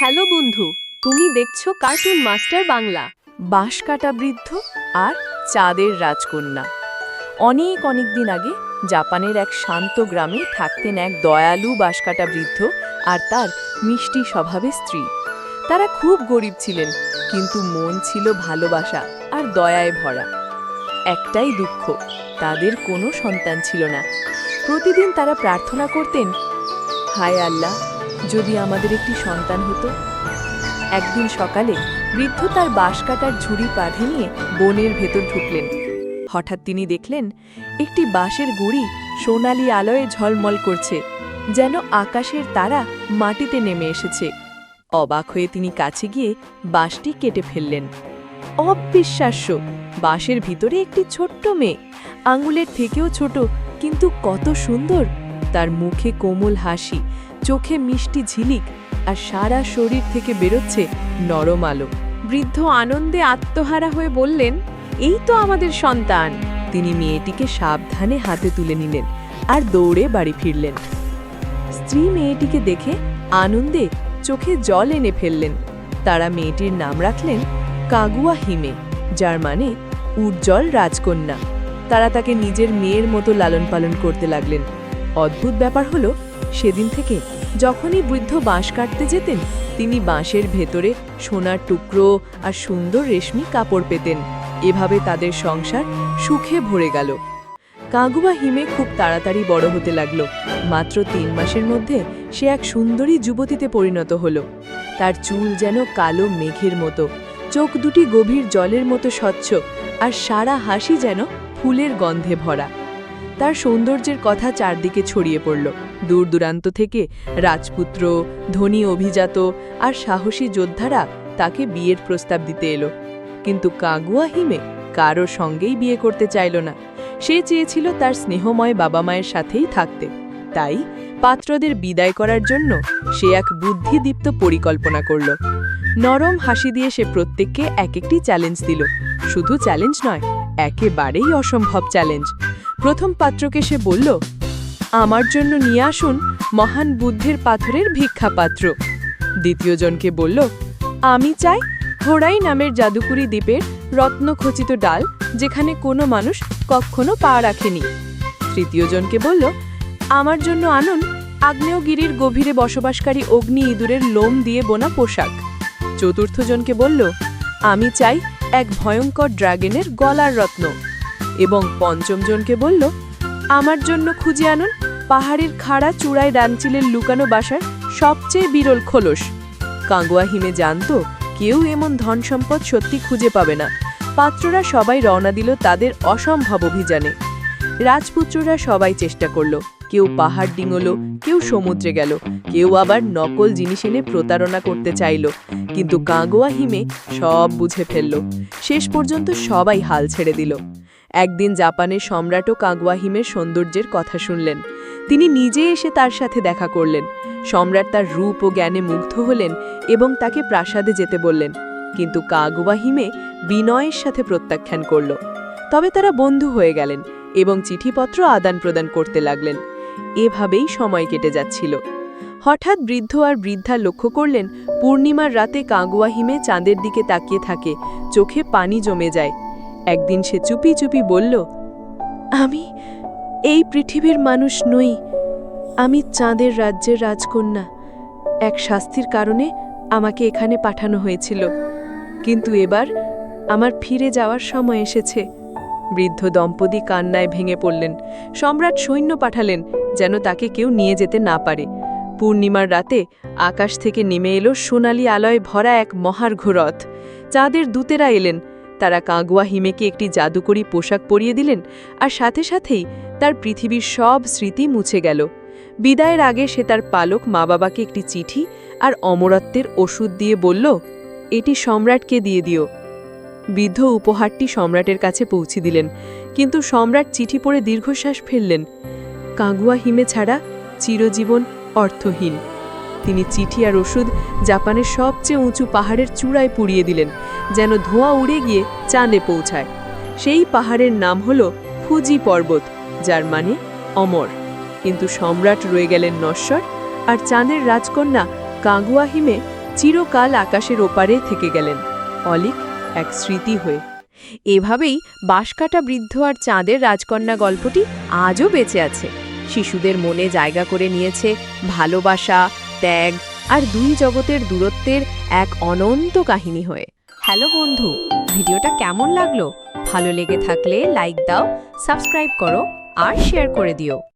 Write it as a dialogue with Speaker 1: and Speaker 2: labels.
Speaker 1: Hello বন্ধু, তুমি দেখছ কার্টুন মাস্টার বাংলা।
Speaker 2: বাঁশ কাটা বৃদ্ধ আর চাঁদের রাজকন্যা। অনেক অনেক দিন আগে জাপানের এক শান্ত গ্রামে থাকতেন এক দয়ালু বাঁশকাটা বৃদ্ধ আর তার মিষ্টি স্বভাবের স্ত্রী। তারা খুব গরিব ছিলেন, কিন্তু মন ছিল ভালোবাসা আর দয়ায় ভরা। একটাই দুঃখ, তাদের কোনো সন্তান ছিল না। প্রতিদিন তারা প্রার্থনা করতেন, হায় আল্লাহ যদি আমাদের একটি সন্তান হতো। একদিন সকালে বৃদ্ধ তার বাঁশ কাটার ঝুড়ি পাধে নিয়ে বনের ভেতর ঢুকলেন। হঠাৎ তিনি দেখলেন, একটি বাঁশের গুড়ি সোনালি আলোয় ঝলমল করছে, যেন আকাশের তারা মাটিতে নেমে এসেছে। অবাক হয়ে তিনি কাছে গিয়ে বাঁশটি কেটে ফেললেন। অবিশ্বাস্য, বাঁশের ভিতরে একটি ছোট্ট মেয়ে, আঙুলের থেকেও ছোট, কিন্তু কত সুন্দর। তার মুখে কোমল হাসি চোখে মিষ্টি ঝিলিক আর সারা শরীর থেকে বেরোচ্ছে নরম আলো। বৃদ্ধ আনন্দে আত্মহারা হয়ে বললেন, এই তো আমাদের সন্তান। তিনি মেয়েটিকে সাবধানে হাতে তুলে নিলেন আর দৌড়ে বাড়ি ফিরলেন। স্ত্রী মেয়েটিকে দেখে আনন্দে চোখে জল এনে ফেললেন। তারা মেয়েটির নাম রাখলেন কাগুয়া হিমে, যার মানে উজ্জ্বল রাজকন্যা। তারা তাকে নিজের মেয়ের মতো লালন পালন করতে লাগলেন। অদ্ভুত ব্যাপার হলো সেদিন থেকে যখনই বৃদ্ধ বাঁশ কাটতে যেতেন, তিনি বাঁশের ভেতরে সোনার টুকরো আর সুন্দর রেশমি কাপড় পেতেন। এভাবে তাদের সংসার সুখে ভরে গেল। কাগুয়া হিমে খুব তাড়াতাড়ি বড় হতে লাগল। মাত্র তিন মাসের মধ্যে সে এক সুন্দরী যুবতীতে পরিণত হলো। তার চুল যেন কালো মেঘের মতো, চোখ দুটি গভীর জলের মতো স্বচ্ছ, আর সারা হাসি যেন ফুলের গন্ধে ভরা। তার সৌন্দর্যের কথা চারদিকে ছড়িয়ে পড়ল। দূর দূরান্ত থেকে রাজপুত্র, ধনী অভিজাত আর সাহসী যোদ্ধারা তাকে বিয়ের প্রস্তাব দিতে এলো। কিন্তু কাগুয়া হিমে কারও সঙ্গেই বিয়ে করতে চাইল না। সে চেয়েছিল তার স্নেহময় বাবা মায়ের সাথেই থাকতে। তাই পাত্রদের বিদায় করার জন্য সে এক বুদ্ধিদীপ্ত পরিকল্পনা করল। নরম হাসি দিয়ে সে প্রত্যেককে এক একটি চ্যালেঞ্জ দিল। শুধু চ্যালেঞ্জ নয়, একেবারেই অসম্ভব চ্যালেঞ্জ। প্রথম পাত্রকে সে বলল, আমার জন্য নিয়ে আসুন মহান বুদ্ধের পাথরের ভিক্ষা পাত্র দ্বিতীয় জনকে বলল, আমি চাই হোড়াই নামের জাদুকুরি দ্বীপের রত্নখচিত ডাল, যেখানে কোনো মানুষ কখনো পা রাখেনি। তৃতীয় জনকে বলল, আমার জন্য আনুন আগ্নেয়গিরির গভীরে বসবাসকারী অগ্নি ইঁদুরের লোম দিয়ে বোনা পোশাক। চতুর্থ জনকে বলল, আমি চাই এক ভয়ঙ্কর ড্রাগনের গলার রত্ন। এবং পঞ্চম জনকে বলল, আমার জন্য খুঁজে আনুন, পাহাড়ের খাড়া চূড়ায় ডানচিলের লুকানো বাসার সবচেয়ে বিরল খোলস। কাঙ্গুয়া হিমে জানত, কেউ এমন ধন সম্পদ সত্যি খুঁজে পাবে না। পাত্ররা সবাই রওনা দিল তাদের অসম্ভব অভিযানে। রাজপুত্ররা সবাই চেষ্টা করল, কেউ পাহাড় ডিঙলো, কেউ সমুদ্রে গেল, কেউ আবার নকল জিনিস এনে প্রতারণা করতে চাইল। কিন্তু কাঙ্গুয়া হিমে সব বুঝে ফেলল। শেষ পর্যন্ত সবাই হাল ছেড়ে দিল। একদিন জাপানের সম্রাটও কাগুয়া হিমের সৌন্দর্যের কথা শুনলেন। তিনি নিজে এসে তার সাথে দেখা করলেন। সম্রাট তার রূপ ও জ্ঞানে মুগ্ধ হলেন এবং তাকে প্রাসাদে যেতে বললেন। কিন্তু কাগুয়া হিমে বিনয়ের সাথে প্রত্যাখ্যান করল। তবে তারা বন্ধু হয়ে গেলেন এবং চিঠিপত্র আদান প্রদান করতে লাগলেন। এভাবেই সময় কেটে যাচ্ছিল। হঠাৎ বৃদ্ধ আর বৃদ্ধা লক্ষ্য করলেন, পূর্ণিমার রাতে কাগুয়া হিমে চাঁদের দিকে তাকিয়ে থাকে, চোখে পানি জমে যায়। একদিন সে চুপি চুপি বলল, আমি এই পৃথিবীর মানুষ নই, আমি চাঁদের রাজ্যের রাজকন্যা। এক শাস্তির কারণে আমাকে এখানে পাঠানো হয়েছিল। কিন্তু এবার আমার ফিরে যাওয়ার সময় এসেছে। বৃদ্ধ দম্পতি কান্নায় ভেঙে পড়লেন। সম্রাট সৈন্য পাঠালেন যেন তাকে কেউ নিয়ে যেতে না পারে। পূর্ণিমার রাতে আকাশ থেকে নেমে এলো সোনালি আলয় ভরা এক মহার্ঘ রথ। চাঁদের দূতেরা এলেন। তারা কাগুয়া হিমেকে একটি জাদুকরী পোশাক পরিয়ে দিলেন আর সাথে সাথেই তার পৃথিবীর সব স্মৃতি মুছে গেল। বিদায়ের আগে সে তার পালক মা বাবাকে একটি চিঠি আর অমরত্বের ওষুধ দিয়ে বলল, এটি সম্রাটকে দিয়ে দিও। বৃদ্ধ উপহারটি সম্রাটের কাছে পৌঁছে দিলেন, কিন্তু সম্রাট চিঠি পড়ে দীর্ঘশ্বাস ফেললেন। কাগুয়া হিমে ছাড়া চিরজীবন অর্থহীন। তিনি চিঠি আর ওষুধ জাপানের সবচেয়ে উঁচু পাহাড়ের চূড়ায় পুড়িয়ে দিলেন, যেন ধোঁয়া উড়ে গিয়ে চাঁদে পৌঁছায়। সেই পাহাড়ের নাম হল ফুজি পর্বত, যার মানে অমর। কিন্তু সম্রাট রয়ে গেলেন নশ্বর, আর চাঁদের রাজকন্যা কাগুয়া হিমে চিরকাল আকাশের ওপারে থেকে গেলেন, অলিক এক স্মৃতি হয়ে। এভাবেই বাঁশকাটা বৃদ্ধ আর চাঁদের রাজকন্যা গল্পটি আজও বেঁচে আছে। শিশুদের মনে জায়গা করে নিয়েছে ভালোবাসা ত্যাগ আর দুই জগতের দূরত্বের এক অনন্ত কাহিনী হয়ে। হ্যালো বন্ধু, ভিডিওটা কেমন লাগল? ভালো লেগে থাকলে লাইক দাও, সাবস্ক্রাইব করো আর শেয়ার করে দিও।